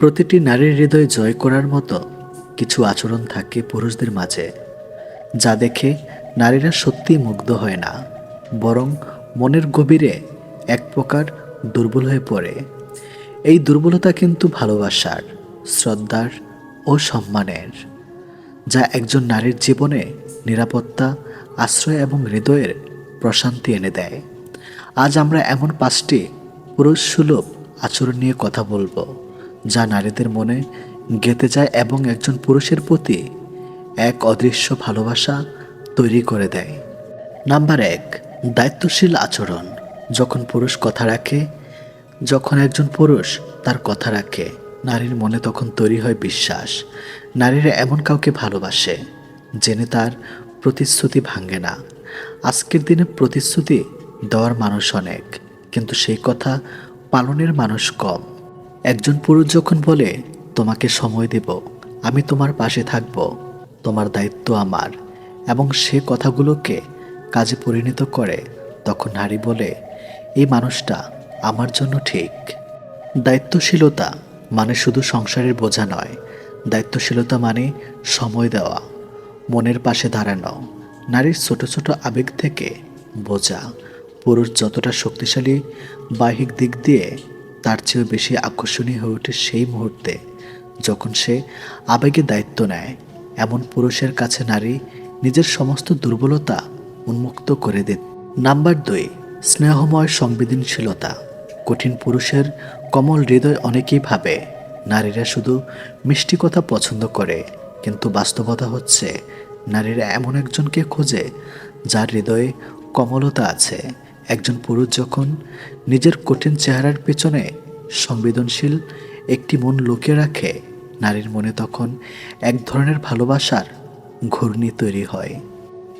প্রতিটি নারীর হৃদয় জয় করার মতো কিছু আচরণ থাকে পুরুষদের মাঝে, যা দেখে নারীরা সত্যিই মুগ্ধ হয় না, বরং মনের গভীরে এক প্রকার দুর্বল হয়ে পড়ে। এই দুর্বলতা কিন্তু ভালোবাসার, শ্রদ্ধার ও সম্মানের, যা একজন নারীর জীবনে নিরাপত্তা, আশ্রয় এবং হৃদয়ের প্রশান্তি এনে দেয়। আজ আমরা এমন পাঁচটি পুরুষ সুলভ আচরণ নিয়ে কথা বলব। যা নারীদের মনে গেঁথে যায় এবং একজন পুরুষের প্রতি এক অদৃশ্য ভালোবাসা তৈরি করে দেয়। নাম্বার এক, দায়িত্বশীল আচরণ। যখন পুরুষ কথা রাখে, যখন একজন পুরুষ তার কথা রাখে, নারীর মনে তখন তৈরি হয় বিশ্বাস। নারীরা এমন কাউকে ভালোবাসে জেনে তার প্রতিশ্রুতি ভাঙে না। আজকের দিনে প্রতিশ্রুতি দেওয়ার মানুষ অনেক, কিন্তু সেই কথা পালনের মানুষ কম। একজন পুরুষ যখন বলে, তোমাকে সময় দেব, আমি তোমার পাশে থাকব, তোমার দায়িত্ব আমার, এবং সে কথাগুলোকে কাজে পরিণত করে, তখন নারী বলে এই মানুষটা আমার জন্য ঠিক। দায়িত্বশীলতা মানে শুধু সংসারের বোঝা নয়, দায়িত্বশীলতা মানে সময় দেওয়া, মনের পাশে দাঁড়ানো, নারীর ছোট ছোট আবেগ থেকে বোঝা, পুরুষ যতটা শক্তিশালী বাহিক দিক দিয়ে তার চেয়েও বেশি আকর্ষণীয় হয়ে ওঠে সেই মুহূর্তে, যখন সে আবেগে দায়িত্ব নেয়, এমন পুরুষের কাছে নারী নিজের সমস্ত দুর্বলতা উন্মুক্ত করে দেন নাম্বার দুই, স্নেহময় সংবেদনশীলতা। কঠিন পুরুষের কমল হৃদয় অনেকেই ভাবে নারীরা শুধু মিষ্টি কথা পছন্দ করে, কিন্তু বাস্তবতা হচ্ছে নারীরা এমন একজনকে খোঁজে যার হৃদয়ে কমলতা আছে। একজন পুরুষ যখন নিজের কঠিন চেহারার পেছনে সংবেদনশীল একটি মন লুকিয়ে রাখে, নারীর মনে তখন এক ধরনের ভালোবাসার ঘূর্ণি তৈরি হয়।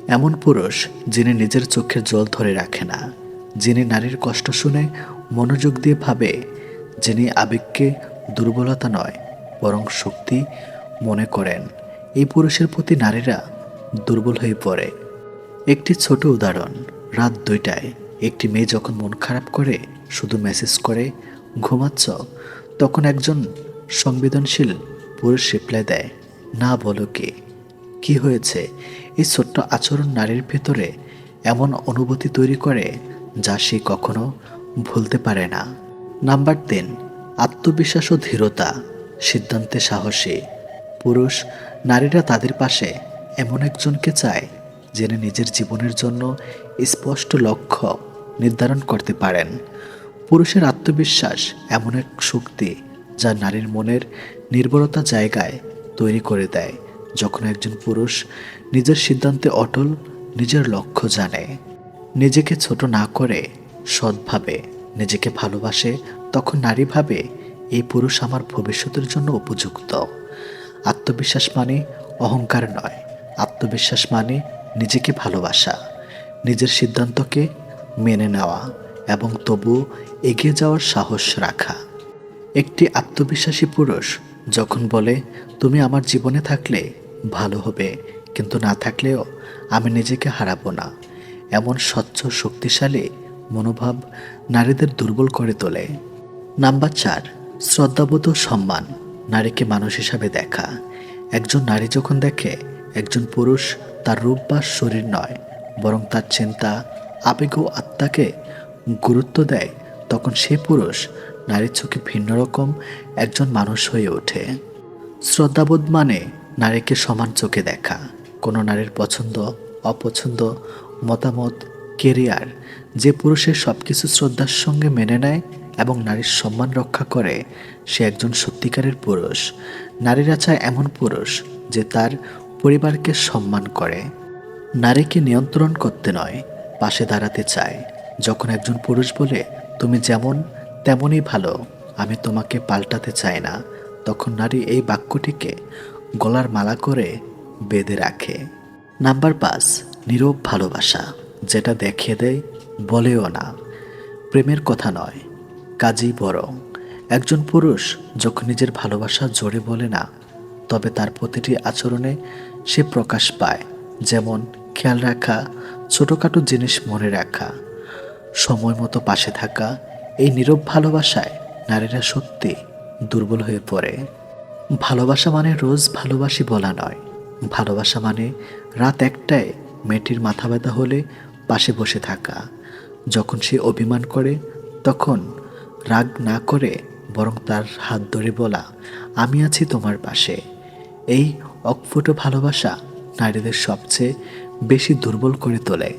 এমন পুরুষ যিনি নিজের চোখের জল ধরে রাখে না, যিনি নারীর কষ্ট শুনে মনোযোগ দিয়ে ভাবে, যিনি আবেগকে দুর্বলতা নয়, বরং শক্তি মনে করেন। এই পুরুষের প্রতি নারীরা দুর্বল হয়ে পড়ে। একটি ছোট উদাহরণ, রাত দুইটায়। একটি মেয়ে যখন মন খারাপ করে, শুধু মেসেজ করে, ঘুমাচ্ছ, তখন একজন সংবেদনশীল পুরুষ রিপ্লাই দেয়, না বলো কি? কি হয়েছে? এই ছোট্ট আচরণ নারীর ভেতরে এমন অনুভূতি তৈরি করে যা সে কখনো ভুলতে পারে না। নাম্বার তিন, আত্মবিশ্বাস ও ধীরতা, সিদ্ধান্তে সাহসী। পুরুষ, নারীরা তাদের পাশে এমন একজনকে চায়, যিনি নিজের জীবনের জন্য স্পষ্ট লক্ষ্য নির্ধারণ করতে পারেন। পুরুষের আত্মবিশ্বাস এমন এক শক্তি যা নারীর মনের নির্ভরতা জায়গায় তৈরি করে দেয়, যখন একজন পুরুষ নিজের সিদ্ধান্তে অটল, নিজের লক্ষ্য জানে। নিজেকে ছোট না করে সৎভাবে নিজেকে ভালোবাসে, তখন নারী ভাবে এই পুরুষ আমার ভবিষ্যতের জন্য উপযুক্ত। আত্মবিশ্বাস মানে অহংকার নয়। আত্মবিশ্বাস মানে নিজেকে ভালোবাসা। নিজের সিদ্ধান্তকে মেনে নেওয়া এবং তবু এগিয়ে যাওয়ার সাহস রাখা। একটি আত্মবিশ্বাসী পুরুষ যখন বলে, তুমি আমার জীবনে থাকলে ভালো হবে, কিন্তু না থাকলেও আমি নিজেকে হারাবো না। এমন স্বচ্ছ, শক্তিশালী মনোভাব নারীদের দুর্বল করে তোলে। নাম্বার চার, শ্রদ্ধাবোধ সম্মান নারীকে মানুষ হিসাবে দেখা। একজন নারী যখন দেখে, একজন পুরুষ তার রূপ বা শরীর নয়, বরং তার চিন্তা আবেগ ও আত্মাকে গুরুত্ব দেয়, তখন সে পুরুষ নারীর চোখে ভিন্ন রকম একজন মানুষ হয়ে ওঠে। শ্রদ্ধাবোধ মানে নারীকে সমান চোখে দেখা। কোনো নারীর পছন্দ, অপছন্দ, মতামত, কেরিয়ার, যে পুরুষের সব কিছু শ্রদ্ধার সঙ্গে মেনে নেয় এবং নারীর সম্মান রক্ষা করে, সে একজন সত্যিকারের পুরুষ। নারীরা চায় এমন পুরুষ যে তার পরিবারকে সম্মান করে। নারীকে নিয়ন্ত্রণ করতে নয় পাশে দাঁড়াতে চায় যখন একজন পুরুষ বলে, তুমি যেমন, তেমনই ভালো, আমি তোমাকে পাল্টাতে চাই না, তখন নারী এই বাক্যটিকে গলার মালা করে বেঁধে রাখে। নাম্বার পাঁচ, নীরব ভালোবাসা, যেটা দেখিয়ে দেয়, বলেও না। প্রেমের কথা নয়, কাজই বড় একজন পুরুষ যখন নিজের ভালোবাসা জোরে বলে না, তবে তার প্রতিটি আচরণে সে প্রকাশ পায়। যেমন, খেয়াল রাখা ছোটোখাটো জিনিস মনে রাখা, সময় মতো পাশে থাকা এই নীরব ভালোবাসায় নারীরা সত্যি দুর্বল হয়ে পড়ে। ভালোবাসা মানে রোজ ভালোবাসি বলা নয়। ভালোবাসা মানে রাত একটায় মেয়েটির মাথা ব্যথা হলে পাশে বসে থাকা। যখন সে অভিমান করে, তখন রাগ না করে বরং তার হাত ধরে বলা, আমি আছি তোমার পাশে। এই অকফুট ভালোবাসা নারীদের সবচেয়ে বেশি দুর্বল করে তোলে।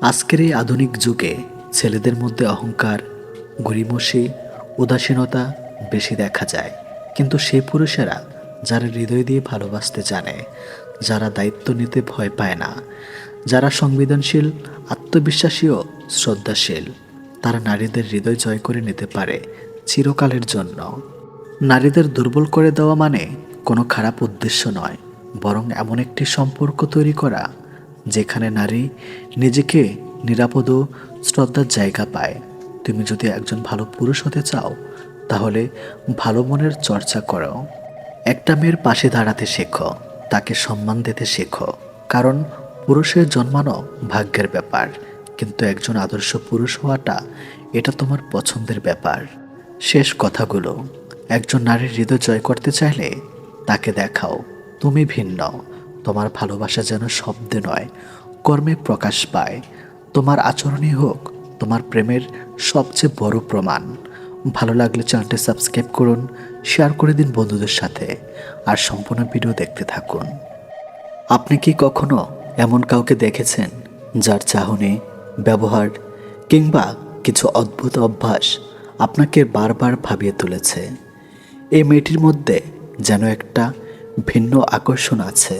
আজকের এই আধুনিক যুগে ছেলেদের মধ্যে অহংকার গরিমসি উদাসীনতা বেশি দেখা যায়। কিন্তু সেই পুরুষেরা যারা হৃদয় দিয়ে ভালোবাসতে জানে, যারা দায়িত্ব নিতে ভয় পায় না, যারা সংবেদনশীল, আত্মবিশ্বাসী ও শ্রদ্ধাশীল, তারা নারীদের হৃদয় জয় করে নিতে পারে চিরকালের জন্য। নারীদের দুর্বল করে দেওয়া মানে কোনো খারাপ উদ্দেশ্য নয়, বরং এমন একটি সম্পর্ক তৈরি করা যেখানে নারী নিজেকে নিরাপদ ও শ্রদ্ধার জায়গা পায়। তুমি যদি একজন ভালো পুরুষ হতে চাও, তাহলে ভালো মনের চর্চা করো। একটা মেয়ের পাশে দাঁড়াতে শেখো, তাকে সম্মান দিতে শেখো। কারণ পুরুষের জন্মানো ভাগ্যের ব্যাপার, কিন্তু একজন আদর্শ পুরুষ হওয়াটা, এটা তোমার পছন্দের ব্যাপার। শেষ কথাগুলো। একজন নারীর হৃদয় জয় করতে চাইলে তাকে দেখাও, তুমি ভিন্ন। তোমার ভালোবাসা যেন শব্দে নয়, কর্মে প্রকাশ পায়। তোমার আচরণই হোক, তোমার প্রেমের সবচেয়ে বড় প্রমাণ। ভালো লাগলে চ্যানেলটি সাবস্ক্রাইব করুন শেয়ার করে দিন বন্ধুদের সাথে, আর সম্পূর্ণ ভিডিও দেখতে থাকুন। আপনি কি কখনো এমন কাউকে দেখেছেন যার চাহনি, ব্যবহার কিংবা কিছু অদ্ভুত অভ্যাস আপনাকে বারবার ভাবিয়ে তুলেছে? এই মেয়েটির মধ্যে যেন একটা ভিন্ন আকর্ষণ আছে।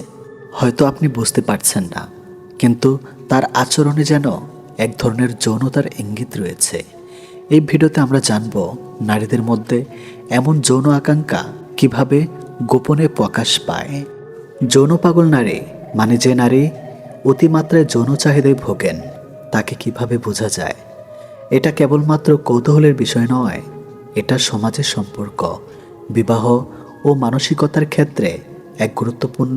হয়তো আপনি বুঝতে পারছেন না, কিন্তু তার আচরণে যেন এক ধরনের যৌনতার ইঙ্গিত রয়েছে। এই ভিডিওতে আমরা জানব নারীদের মধ্যে এমন যৌন আকাঙ্ক্ষা কীভাবে গোপনে প্রকাশ পায়। যৌন পাগল নারী মানে যে নারী অতিমাত্রায় যৌন চাহিদায় ভোগেন, তাকে কীভাবে বোঝা যায়? এটা কেবলমাত্র কৌতূহলের বিষয় নয়, এটা সমাজের সম্পর্ক, বিবাহ ও মানসিকতার ক্ষেত্রে এক গুরুত্বপূর্ণ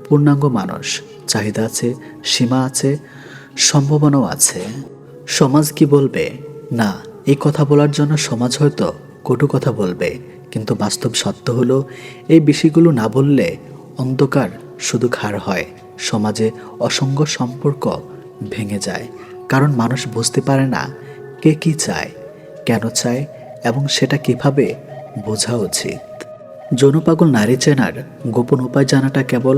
পূর্ণাঙ্গ মানুষ। চাহিদা আছে, সীমা আছে, সম্ভাবনাও আছে। সমাজ কি বলবে? না, এই কথা বলার জন্য সমাজ হয়তো কটু কথা বলবে, কিন্তু বাস্তব সত্য হলো, এই বিষয়গুলো না বললে অন্ধকার শুধু ঘাড় হয়। সমাজে অসঙ্গ সম্পর্ক ভেঙে যায়, কারণ মানুষ বুঝতে পারে না কে কি চায়, কেন চায়, এবং সেটা কীভাবে বোঝা উচিত। যৌনপাগল নারী চেনার গোপন উপায় জানাটা কেবল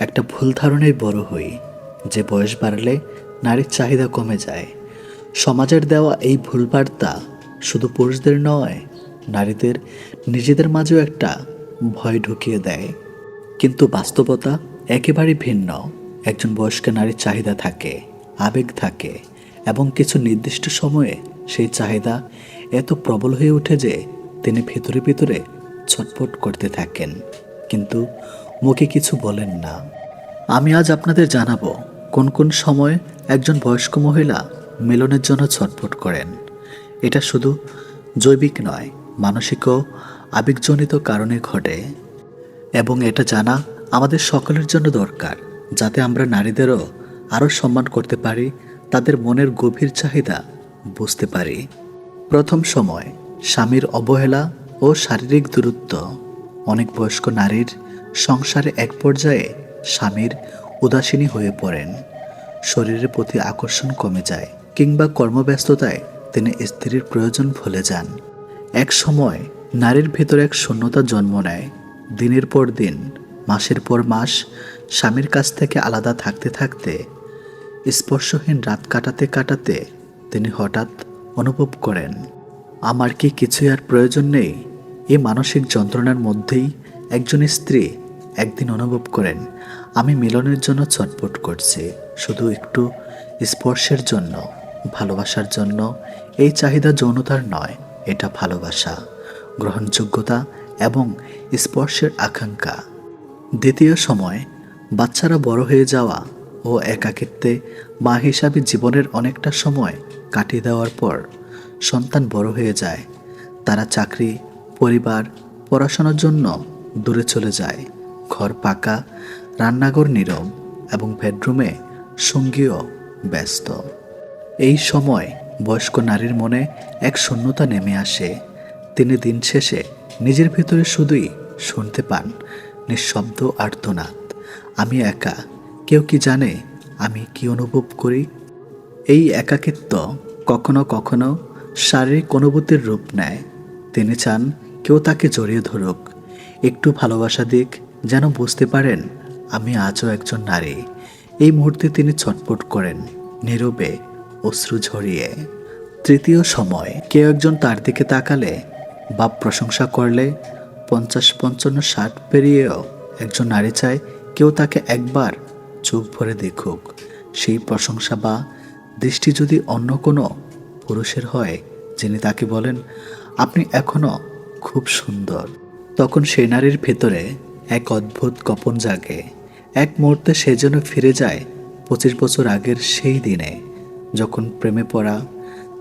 একটা ভুল ধারণায় বড় হই, যে বয়স বাড়লে নারীর চাহিদা কমে যায়। সমাজের দেওয়া এই ভুল বার্তা শুধু পুরুষদের নয়, নারীদের নিজেদের মাঝেও একটা ভয় ঢুকিয়ে দেয়। কিন্তু বাস্তবতা একেবারে ভিন্ন। একজন বয়স্ক নারীর চাহিদা থাকে, আবেগ থাকে, এবং কিছু নির্দিষ্ট সময়ে সেই চাহিদা এত প্রবল হয়ে ওঠে যে তিনি ভেতরে ভেতরে ছটফট করতে থাকেন। কিন্তু মুখে কিছু বলেন না। আমি আজ আপনাদের জানাব কোন কোন সময় একজন বয়স্ক মহিলা মিলনের জন্য ছটফট করেন। এটা শুধু জৈবিক নয়, মানসিক ও আবেগজনিত কারণে ঘটে। এবং এটা জানা আমাদের সকলের জন্য দরকার, যাতে আমরা নারীদেরও আরও সম্মান করতে পারি, তাদের মনের গভীর চাহিদা বুঝতে পারি। প্রথম সময়, স্বামীর অবহেলা ও শারীরিক দূরত্ব। অনেক বয়স্ক নারীর সংসারে এক পর্যায়ে স্বামীর উদাসীনী হয়ে পড়েন। শরীরের প্রতি আকর্ষণ কমে যায় কিংবা কর্মব্যস্ততায় তিনি স্ত্রীর প্রয়োজন ভুলে যান। এক সময় নারীর ভেতর এক শূন্যতা জন্ম নেয়। দিনের পর দিন, মাসের পর মাস স্বামীর কাছ থেকে আলাদা থাকতে থাকতে স্পর্শহীন রাত কাটাতে কাটাতে তিনি হঠাৎ অনুভব করেন, আমার কি কিছুই আর প্রয়োজন নেই? এই মানসিক যন্ত্রণার মধ্যেই একজন স্ত্রী একদিন অনুভব করেন, আমি মিলনের জন্য ছটপট করছি, শুধু একটু স্পর্শের জন্য, ভালোবাসার জন্য। এই চাহিদা যৌনতার নয়, এটা ভালোবাসা, গ্রহণযোগ্যতা এবং স্পর্শের আকাঙ্ক্ষা। দ্বিতীয় সময়, বাচ্চারা বড় হয়ে যাওয়া ও একাকিত্বে মা হিসাবে জীবনের অনেকটা সময় কাটিয়ে দেওয়ার পর সন্তান বড় হয়ে যায়। তারা চাকরি, পরিবার, পড়াশোনার জন্য দূরে চলে যায়। ঘর পাকা, রান্নাঘর নীরব এবং বেডরুমে সঙ্গীও ব্যস্ত। এই সময় বয়স্ক নারীর মনে এক শূন্যতা নেমে আসে। তিনি দিন শেষে নিজের ভিতরে শুধুই শুনতে পান, নিঃশব্দ আর্তনাদ। আমি একা, কেউ কি জানে আমি কি অনুভব করি? এই একাকিত্ব কখনো কখনো শারীরিক অনুভূতির রূপ নেয়। তিনি চান কেউ তাকে জড়িয়ে ধরুক, একটু ভালোবাসা দিক যেন বুঝতে পারেন, আমি আজও একজন নারী। এই মুহূর্তে তিনি ছটপট করেন, নীরবে, অশ্রু ঝরিয়ে। তৃতীয় সময়, কেউ একজন তার দিকে তাকালে বা প্রশংসা করলে পঞ্চাশ, পঞ্চান্ন, ষাট পেরিয়েও একজন নারী চায় কেউ তাকে একবার চোখ ভরে দেখুক। সেই প্রশংসা বা দৃষ্টি যদি অন্য কোনো পুরুষের হয়, যিনি তাকে বলেন, আপনি এখনও খুব সুন্দর। তখন সেই নারীর ভেতরে এক অদ্ভুত কপন জাগে। এক মুহূর্তে সে যেন ফিরে যায় পঁচিশ বছর আগের সেই দিনে, যখন প্রেমে পড়া,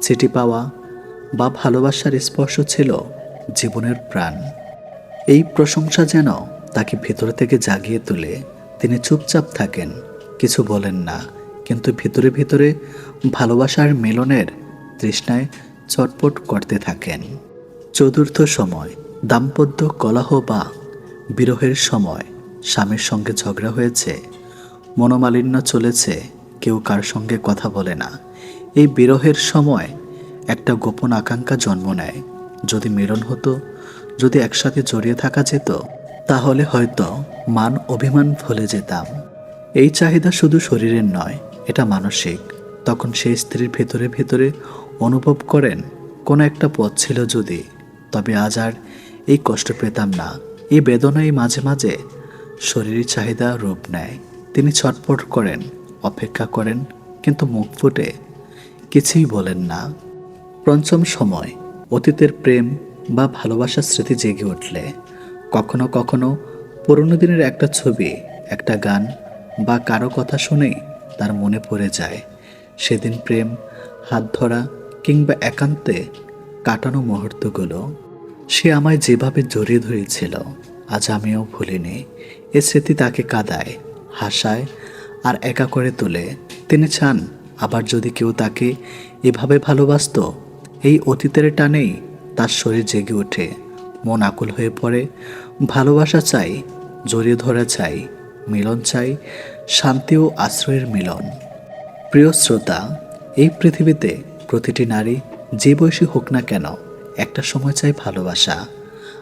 চিঠি পাওয়া বা ভালোবাসার স্পর্শ ছিল জীবনের প্রাণ। এই প্রশংসা যেন তাকে ভেতর থেকে জাগিয়ে তোলে। তিনি চুপচাপ থাকেন, কিছু বলেন না, কিন্তু ভিতরে ভিতরে ভালোবাসার মিলনের তৃষ্ণায় চটপট করতে থাকেন। চতুর্থ সময়, দাম্পত্য কলহ বা বিরহের সময় স্বামীর সঙ্গে ঝগড়া হয়েছে, মনোমালিন্য চলেছে, কেউ কার সঙ্গে কথা বলে না। এই বিরহের সময় একটা গোপন আকাঙ্ক্ষা জন্ম নেয়। যদি মিলন হতো, যদি একসাথে জড়িয়ে থাকা যেত, তাহলে হয়তো মান অভিমান ভুলে যেতাম। এই চাহিদা শুধু শরীরের নয়, এটা মানসিক। তখন সেই স্ত্রীর ভেতরে ভেতরে অনুভব করেন, কোনো একটা পথ ছিল যদি, তবে আজ আর এই কষ্ট পেতাম না। এই বেদনাই মাঝে মাঝে শরীরের চাহিদা রূপ নেয়। তিনি ছটপট করেন, অপেক্ষা করেন, কিন্তু মুখ ফুটে। কিছুই বলেন না। পঞ্চম সময়, অতীতের প্রেম বা ভালোবাসার স্মৃতি জেগে উঠলে। কখনো কখনো পুরনো দিনের একটা ছবি, একটা গান বা কারও কথা শুনেই তার মনে পড়ে যায়। সেদিন প্রেম, হাত ধরা কিংবা একান্তে কাটানো মুহূর্তগুলো। সে আমায় যেভাবে জড়িয়ে ধরেছিল, আজ আমিও ভুলিনি। এ স্মৃতি তাকে কাদায়, হাসায় আর একা করে তোলে। তিনি চান, আবার যদি কেউ তাকে এভাবে ভালোবাসতো, এই অতীতের টানেই তার শরীর জেগে ওঠে। মন আকুল হয়ে পড়ে, ভালোবাসা চাই, জড়িয়ে ধরা চাই, মিলন চাই, শান্তি ও আশ্রয়ের মিলন। প্রিয় শ্রোতা, এই পৃথিবীতে প্রতিটি নারী যে বয়সী হোক না কেন একটা সময় চাই ভালোবাসা,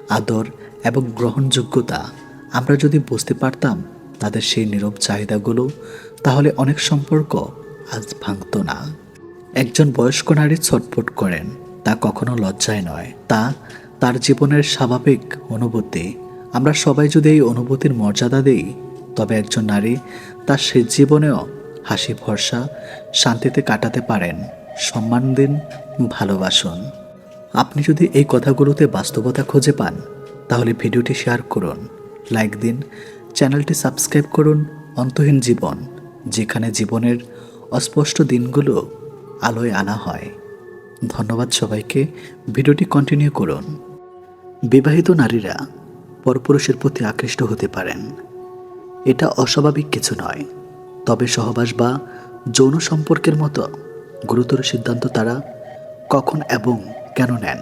আদর এবং গ্রহণযোগ্যতা। আমরা যদি বুঝতে পারতাম তাদের সেই নীরব চাহিদাগুলো, তাহলে অনেক সম্পর্ক আজ ভাঙত না। একজন বয়স্ক নারী ছটফট করেন, তা কখনো লজ্জায় নয়। তা তার জীবনের স্বাভাবিক অনুভূতি। আমরা সবাই যদি এই অনুভূতির মর্যাদা দিই, তবে একজন নারী তার সে জীবনেও হাসি ভরসা শান্তিতে কাটাতে পারেন। সম্মান দিন, ভালোবাসুন। আপনি যদি এই কথাগুলোতে বাস্তবতা খুঁজে পান, তাহলে ভিডিওটি শেয়ার করুন, লাইক দিন, চ্যানেলটি সাবস্ক্রাইব করুন, অন্তহীন জীবন, যেখানে জীবনের অস্পষ্ট দিনগুলো আলোয় আনা হয়। ধন্যবাদ সবাইকে, ভিডিওটি কন্টিনিউ করুন। বিবাহিত নারীরা পরপুরুষের প্রতি আকৃষ্ট হতে পারেন। এটা অস্বাভাবিক কিছু নয়। তবে সহবাস বা যৌন সম্পর্কের মতো গুরুতর সিদ্ধান্ত তারা কখন এবং কেন নেন।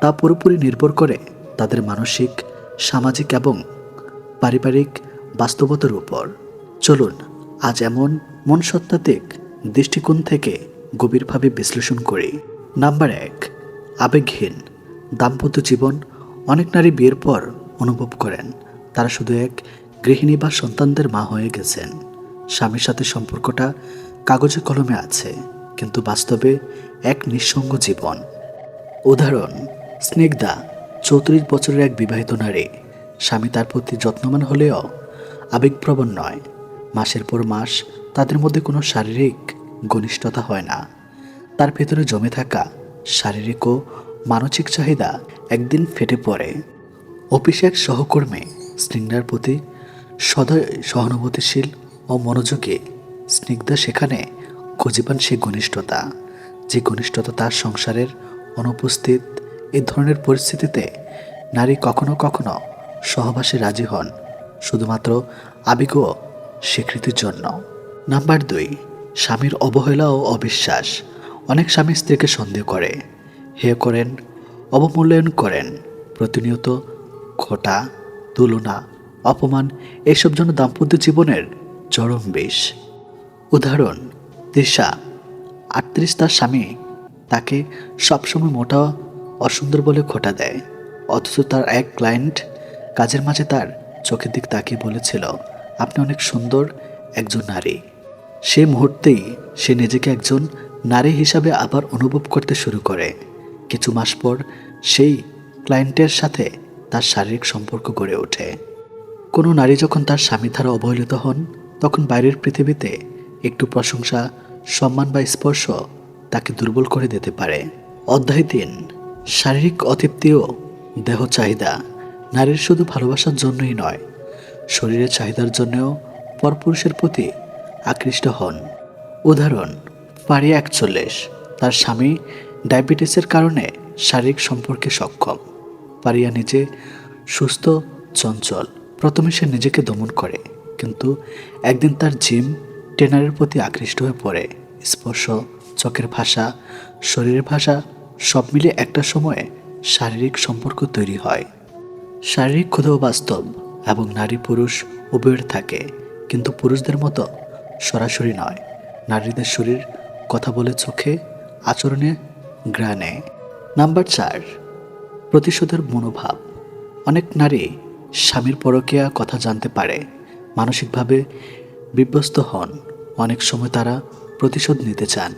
তা পুরোপুরি নির্ভর করে তাদের মানসিক, সামাজিক এবং পারিবারিক বাস্তবতার উপর। চলুন, আজ এমন মনসত্ত্বাত্ত্বিক দৃষ্টিকোণ থেকে গভীরভাবে বিশ্লেষণ করি। নাম্বার এক, আবেগহীন, দাম্পত্য জীবন অনেক নারী বিয়ের পর অনুভব করেন। তারা শুধু এক গৃহিণী বা সন্তানদের মা হয়ে গেছেন। স্বামীর সাথে সম্পর্কটা কাগজে কলমে আছে। কিন্তু বাস্তবে এক নিঃসঙ্গ জীবন। উদাহরণ, স্নিগ্ধা, চৌত্রিশ বছরের এক বিবাহিত নারী। স্বামী তার প্রতি যত্নবান হলেও আবেগপ্রবণ নয়। মাসের পর মাস তাদের মধ্যে কোনো শারীরিক ঘনিষ্ঠতা হয় না। তার ভেতরে জমে থাকা শারীরিক ও মানসিক চাহিদা একদিন ফেটে পড়ে। অফিসে এক সহকর্মী স্নিগ্ধার প্রতি সদয় সহানুভূতিশীল ও মনোযোগী। স্নিগ্ধা সেখানে খুঁজে পান সেই ঘনিষ্ঠতা, যে ঘনিষ্ঠতা তার সংসারের অনুপস্থিত এই ধরনের পরিস্থিতিতে নারী কখনো কখনো সহবাসে রাজি হন, শুধুমাত্র আবেগ স্বীকৃতির জন্য। নাম্বার দুই, স্বামীর অবহেলা ও অবিশ্বাস। অনেক স্বামী স্ত্রীকে সন্দেহ করে, হেয় করেন, অবমূল্যায়ন করেন, প্রতিনিয়ত খোটা তুলনা, অপমান, এসব জন্য দাম্পত্য জীবনের চরম বিষ। উদাহরণ তৃষা আটত্রিশ তার স্বামী তাকে সবসময় মোটা অসুন্দর বলে খোটা দেয়। অথচ তার এক ক্লায়েন্ট কাজের মাঝে তার চোখের দিক তাকিয়ে বলেছিল, আপনি অনেক সুন্দর একজন নারী। সে মুহূর্তেই সে নিজেকে একজন নারী হিসাবে আবার অনুভব করতে শুরু করে। কিছু মাস পর সেই ক্লায়েন্টের সাথে তার শারীরিক সম্পর্ক গড়ে ওঠে। কোনো নারী যখন তার স্বামী দ্বারা অবহেলিত হন, তখন বাইরের পৃথিবীতে একটু প্রশংসা, সম্মান বা স্পর্শ তাকে দুর্বল করে দিতে পারে। অধ্যায় তিন, শারীরিক অতৃপ্তি ও দেহ চাহিদা। নারীর শুধু ভালোবাসার জন্যই নয়, শরীরের চাহিদার জন্যও পরপুরুষের প্রতি আকৃষ্ট হন। উদাহরণ পারিয়া একচল্লিশ, তার স্বামী ডায়াবেটিসের কারণে শারীরিক সম্পর্কে সক্ষম। পারিয়া নিজে সুস্থ, চঞ্চল। প্রথমে সে নিজেকে দমন করে, কিন্তু একদিন তার জিম ট্রেনারের প্রতি আকৃষ্ট হয়ে পড়ে। স্পর্শ, চোখের ভাষা, শরীরের ভাষা, সব মিলে একটা সময়ে শারীরিক সম্পর্ক তৈরি হয়। শারীরিক ক্ষুধাও বাস্তব এবং নারী পুরুষ উভয়ের থাকে, কিন্তু পুরুষদের মতো সরাসরি নয়। নারীদের শরীর কথা বলে চোখে, আচরণে গ্রানে নাম্বার চার, প্রতিশোধের মনোভাব। অনেক নারী স্বামীর পরকীয়া কথা জানতে পারে, মানসিকভাবে বিভ্যস্ত হন। অনেক সময় তারা প্রতিশোধ নিতে চান।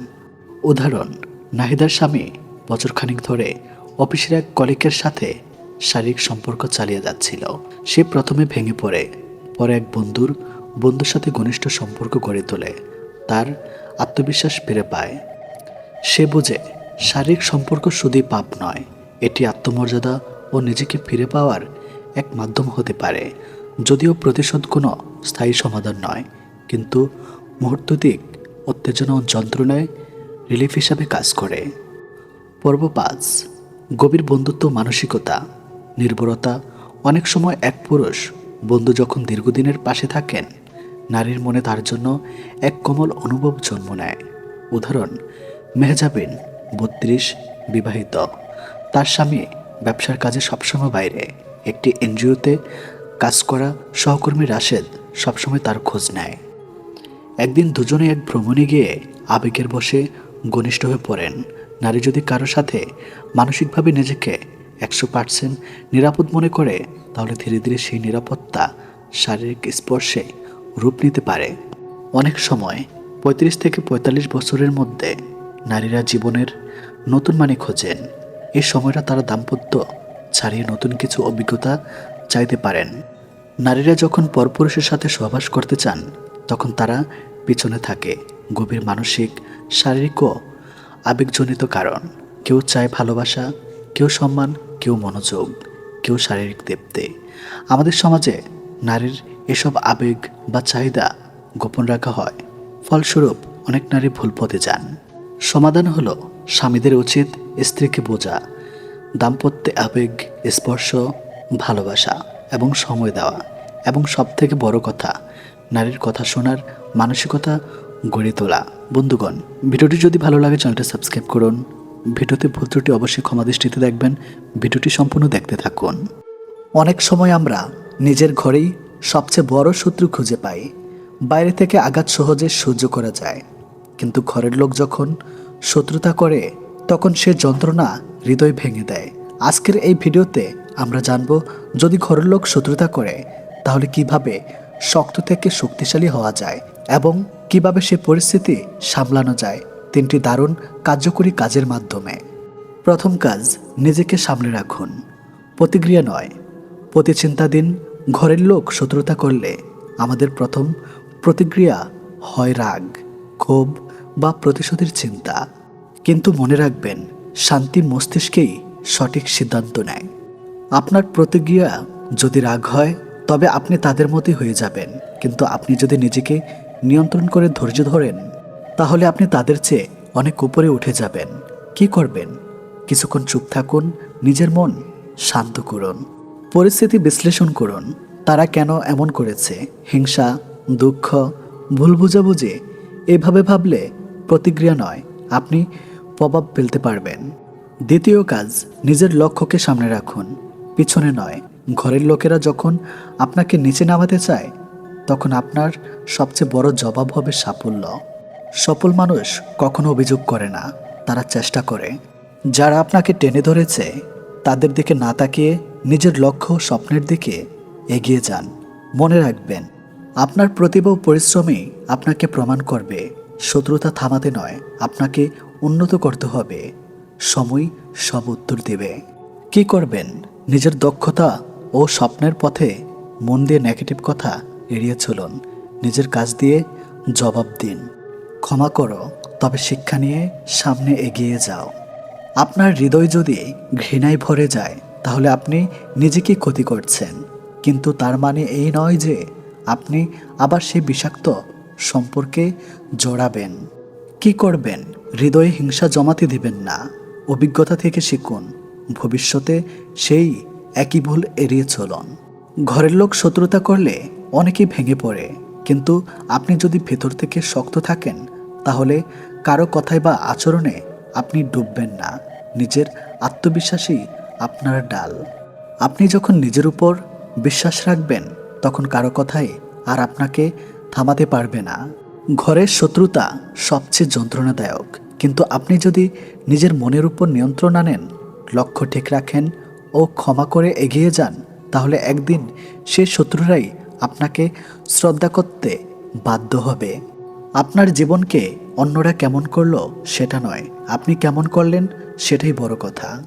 উদাহরণ, নাহিদার স্বামী বছরখানিক ধরে অফিসের এক কলিকের সাথে শারীরিক সম্পর্ক চালিয়ে যাচ্ছিল। সে প্রথমে ভেঙে পড়ে, পরে এক বন্ধুর বন্ধুর সাথে ঘনিষ্ঠ সম্পর্ক গড়ে তোলে। তার আত্মবিশ্বাস ফিরে পায়। সে বোঝে, শারীরিক সম্পর্ক শুধুই পাপ নয়, এটি আত্মমর্যাদা ও নিজেকে ফিরে পাওয়ার এক মাধ্যম হতে পারে। যদিও প্রতিশোধ কোনো স্থায়ী সমাধান নয়, কিন্তু মুহূর্ততিক উত্তেজনা ও যন্ত্রণায় রিলিফ হিসাবে কাজ করে। পর্ব পাঁচ, গভীর বন্ধুত্ব মানসিকতা। নির্ভরতা অনেক সময় এক পুরুষ বন্ধু যখন দীর্ঘদিনের পাশে থাকেন, নারীর মনে তার জন্য এক কোমল অনুভব জন্ম নেয়। উদাহরণ, মেহজাবিন বত্রিশ, বিবাহিত। তার স্বামী ব্যবসার কাজে সবসময় বাইরে। একটি এনজিওতে কাজ করা সহকর্মী রাশেদ সবসময় তার খোঁজ নেয়। একদিন দুজনে এক ভ্রমণে গিয়ে আবেগের বসে ঘনিষ্ঠ হয়ে পড়েন। নারী যদি কারও সাথে মানসিকভাবে নিজেকে একশো পার্সেন্ট নিরাপদ মনে করে, তাহলে ধীরে ধীরে সেই নিরাপত্তা শারীরিক স্পর্শে রূপ নিতে পারে। অনেক সময় পঁয়ত্রিশ থেকে পঁয়তাল্লিশ বছরের মধ্যে নারীরা জীবনের নতুন মানে খোঁজেন। এই সময়টা তারা দাম্পত্য ছাড়িয়ে নতুন কিছু অভিজ্ঞতা চাইতে পারেন। নারীরা যখন পরপুরুষের সাথে সহবাস করতে চান তখন তারা পিছনে থাকে গভীর মানসিক, শারীরিক ও আবেগজনিত কারণ। কেউ চায় ভালোবাসা, কেউ সম্মান, কেউ মনোযোগ, কেউ শারীরিক দেবতে আমাদের সমাজে নারীর এসব আবেগ বা চাহিদা গোপন রাখা হয়। ফলস্বরূপ অনেক নারী ভুল পথে যান। সমাধান হলো স্বামীদের উচিত স্ত্রীকে বোঝা, দাম্পত্যে আবেগ, স্পর্শ, ভালোবাসা এবং সময় দেওয়া এবং সবথেকে বড় কথা নারীর কথা শোনার মানসিকতা গড়ে তোলা। বন্ধুগণ, ভিডিওটি যদি ভালো লাগে, চ্যানেলটা সাবস্ক্রাইব করুন। ভিডিওতে ভুল ত্রুটি অবশ্যই ক্ষমা দৃষ্টিতে দেখবেন। ভিডিওটি সম্পূর্ণ দেখতে থাকুন। অনেক সময় আমরা নিজের ঘরেই সবচেয়ে বড় শত্রু খুঁজে পাই। বাইরে থেকে আঘাত সহজে সহ্য করা যায়। কিন্তু ঘরের লোক যখন শত্রুতা করে, তখন সে যন্ত্রণা হৃদয় ভেঙে দেয়। আজকের এই ভিডিওতে আমরা জানব, যদি ঘরের লোক শত্রুতা করে, তাহলে কীভাবে শক্ত থেকে শক্তিশালী হওয়া যায় এবং কীভাবে সে পরিস্থিতি সামলানো যায় তিনটি দারুণ কার্যকরী কাজের মাধ্যমে। প্রথম কাজ, নিজেকে সামলে রাখুন। প্রতিক্রিয়া নয়। প্রতি চিন্তা দিন, ঘরের লোক শত্রুতা করলে আমাদের প্রথম প্রতিক্রিয়া হয় রাগ, ক্ষোভ বা প্রতিশোধের চিন্তা। কিন্তু মনে রাখবেন, শান্তি মস্তিষ্কেই সঠিক সিদ্ধান্ত নেয়। আপনার প্রতিক্রিয়া যদি রাগ হয় তবে আপনি তাদের মতোই হয়ে যাবেন। কিন্তু আপনি যদি নিজেকে নিয়ন্ত্রণ করে ধৈর্য ধরেন, তাহলে আপনি তাদের চেয়ে অনেক উপরে উঠে যাবেন। কি করবেন? কিছুক্ষণ চুপ থাকুন, নিজের মন শান্ত করুন। পরিস্থিতি বিশ্লেষণ করুন, তারা কেন এমন করেছে? হিংসা, দুঃখ, ভুল বুঝাবুঝি, এভাবে ভাবলে প্রতিক্রিয়া নয়, আপনি প্রভাব ফেলতে পারবেন। দ্বিতীয় কাজ, নিজের লক্ষ্যকে সামনে রাখুন, পিছনে নয় ঘরের লোকেরা যখন আপনাকে নিচে নামাতে চায়, তখন আপনার সবচেয়ে বড় জবাব হবে সাফল্য। সফল মানুষ কখনো অভিযোগ করে না, তারা চেষ্টা করে। যারা আপনাকে টেনে ধরেছে, তাদের দিকে না তাকিয়ে নিজের লক্ষ্য স্বপ্নের দিকে এগিয়ে যান। মনে রাখবেন, আপনার প্রতিভা ও পরিশ্রমই আপনাকে প্রমাণ করবে। শত্রুতা থামাতে নয়, আপনাকে উন্নত করতে হবে। সময় সব উত্তর দেবে। কি করবেন? নিজের দক্ষতা ও স্বপ্নের পথে মন দিয়ে নেগেটিভ কথা এড়িয়ে চলুন। নিজের কাজ দিয়ে জবাব দিন। ক্ষমা করো, তবে শিক্ষা নিয়ে সামনে এগিয়ে যাও। আপনার হৃদয় যদি ঘৃণায় ভরে যায়, তাহলে আপনি নিজেকে ক্ষতি করছেন। কিন্তু তার মানে এই নয় যে আপনি আবার সেই বিষাক্ত সম্পর্কে জড়াবেন। কি করবেন? হৃদয়ে হিংসা জমাতে দিবেন না। অভিজ্ঞতা থেকে শিখুন। ভবিষ্যতে সেই একই ভুল এড়িয়ে চলুন। ঘরের লোক শত্রুতা করলে অনেকেই ভেঙে পড়ে। কিন্তু আপনি যদি ভেতর থেকে শক্ত থাকেন, তাহলে কারও কথায় বা আচরণে আপনি ডুববেন না। নিজের আত্মবিশ্বাসী আপনার ডাল। আপনি যখন নিজের উপর বিশ্বাস রাখবেন, তখন কারও কথাই আর আপনাকে থামাতে পারবে না। ঘরের শত্রুতা সবচেয়ে যন্ত্রণাদায়ক। কিন্তু আপনি যদি নিজের মনের উপর নিয়ন্ত্রণ আনেন, লক্ষ্য ঠিক রাখেন ও ক্ষমা করে এগিয়ে যান, তাহলে একদিন সে শত্রুরাই আপনাকে শ্রদ্ধা করতে বাধ্য হবে। আপনার জীবনকে অন্যরা কেমন করল সেটা নয়, আপনি কেমন করলেন সেটাই বড় কথা।